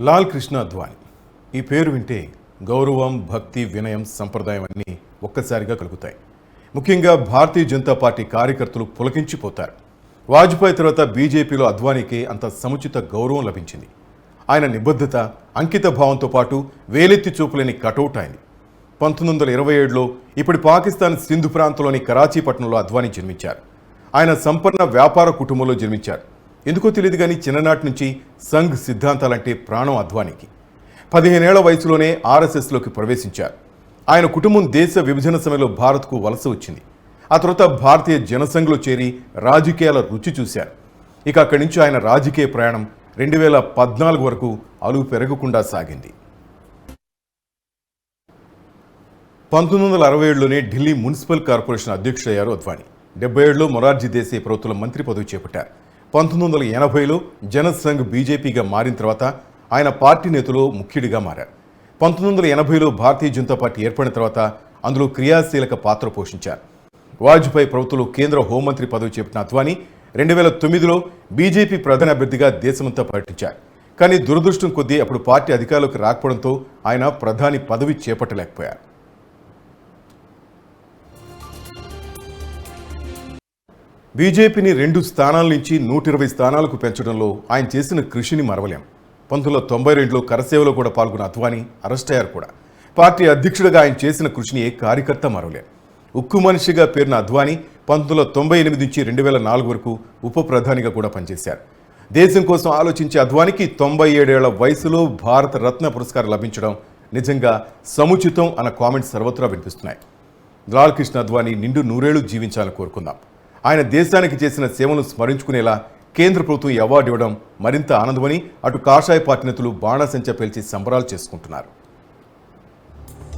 లాల్ కృష్ణ అద్వాని. ఈ పేరు వింటే గౌరవం భక్తి వినయం సంప్రదాయం అన్నీ ఒక్కసారిగా కలుగుతాయి. ముఖ్యంగా భారతీయ జనతా పార్టీ కార్యకర్తలు పులకించిపోతారు. వాజ్పేయి తర్వాత బీజేపీలో అద్వానీకి అంత సముచిత గౌరవం లభించింది. ఆయన నిబద్ధత అంకిత భావంతో పాటు వేలెత్తి చూపులేని కటౌట్ అయింది పంతొమ్మిది వందల ఇరవై ఏడులో ఇప్పటి పాకిస్తాన్ సింధు ప్రాంతంలోని కరాచీ పట్టణంలో అద్వానీ జన్మించారు. ఆయన సంపన్న వ్యాపార కుటుంబంలో జన్మించారు. ఎందుకో తెలియదు కానీ చిన్ననాటి నుంచి సంఘ్ సిద్ధాంతాలంటే ప్రాణం అద్వానికి పదిహేనేళ్ళ వయసులోనే ఆర్ఎస్ఎస్లోకి ప్రవేశించారు. ఆయన కుటుంబం దేశ విభజన సమయంలో భారత్కు వలస వచ్చింది. ఆ తర్వాత భారతీయ జనసంఘ్లో చేరి రాజకీయాల రుచి చూశారు. ఇక అక్కడి నుంచి ఆయన రాజకీయ ప్రయాణం రెండు వేల పద్నాలుగు వరకు అలుగు పెరగకుండా సాగింది. పంతొమ్మిది వందల అరవై ఏడులోనే ఢిల్లీ మున్సిపల్ కార్పొరేషన్ అధ్యక్షుడయ్యారు అద్వానీ. డెబ్బై ఏడులో మొరార్జీ దేశాయ్ ప్రభుత్వం మంత్రి పదవి చేపట్టారు. పంతొమ్మిది వందల ఎనభైలో జనసంఘ్ బీజేపీగా మారిన తర్వాత ఆయన పార్టీ నేతలో ముఖ్యుడిగా మారారు. పంతొమ్మిది వందల ఎనభైలో భారతీయ జనతా పార్టీ ఏర్పడిన తర్వాత అందులో క్రియాశీలక పాత్ర పోషించారు. వాజ్పేయి ప్రభుత్వంలో కేంద్ర హోంమంత్రి పదవి చేపట్టిన అద్వానీ రెండు వేల తొమ్మిదిలో బీజేపీ ప్రధాన అభ్యర్థిగా దేశమంతా పర్యటించారు. కానీ దురదృష్టం కొద్దీ అప్పుడు పార్టీ అధికారంలోకి రాకపోవడంతో ఆయన ప్రధాని పదవి చేపట్టలేకపోయారు. బీజేపీని రెండు స్థానాల నుంచి నూట ఇరవై స్థానాలకు పెంచడంలో ఆయన చేసిన కృషిని మరవలేం. పంతొమ్మిది వందల తొంభై రెండులో కరసేవలో కూడా పాల్గొన్న అద్వానీ అరెస్ట్ అయ్యారు కూడా. పార్టీ అధ్యక్షుడిగా ఆయన చేసిన కృషిని ఏ కార్యకర్త మరవలేం. ఉక్కు మనిషిగా పేరున అద్వానీ పంతొమ్మిది తొంభై ఎనిమిది నుంచి రెండు వేల నాలుగు వరకు ఉప ప్రధానిగా కూడా పనిచేశారు. దేశం కోసం ఆలోచించే అద్వానికి తొంభై ఏడేళ్ళ వయసులో భారత రత్న పురస్కారం లభించడం నిజంగా సముచితం అన్న కామెంట్స్ సర్వత్రా వినిపిస్తున్నాయి. లాల్ కృష్ణ అద్వానీ నిండు నూరేళ్ళు జీవించాలని కోరుకుందాం. ఆయన దేశానికి చేసిన సేవలను స్మరించుకునేలా కేంద్ర ప్రభుత్వం ఈ అవార్డు ఇవ్వడం మరింత ఆనందమని అటు కాషాయ పార్టీ నేతలు బాణాసంచా పేల్చి సంబరాలు చేసుకుంటున్నారు.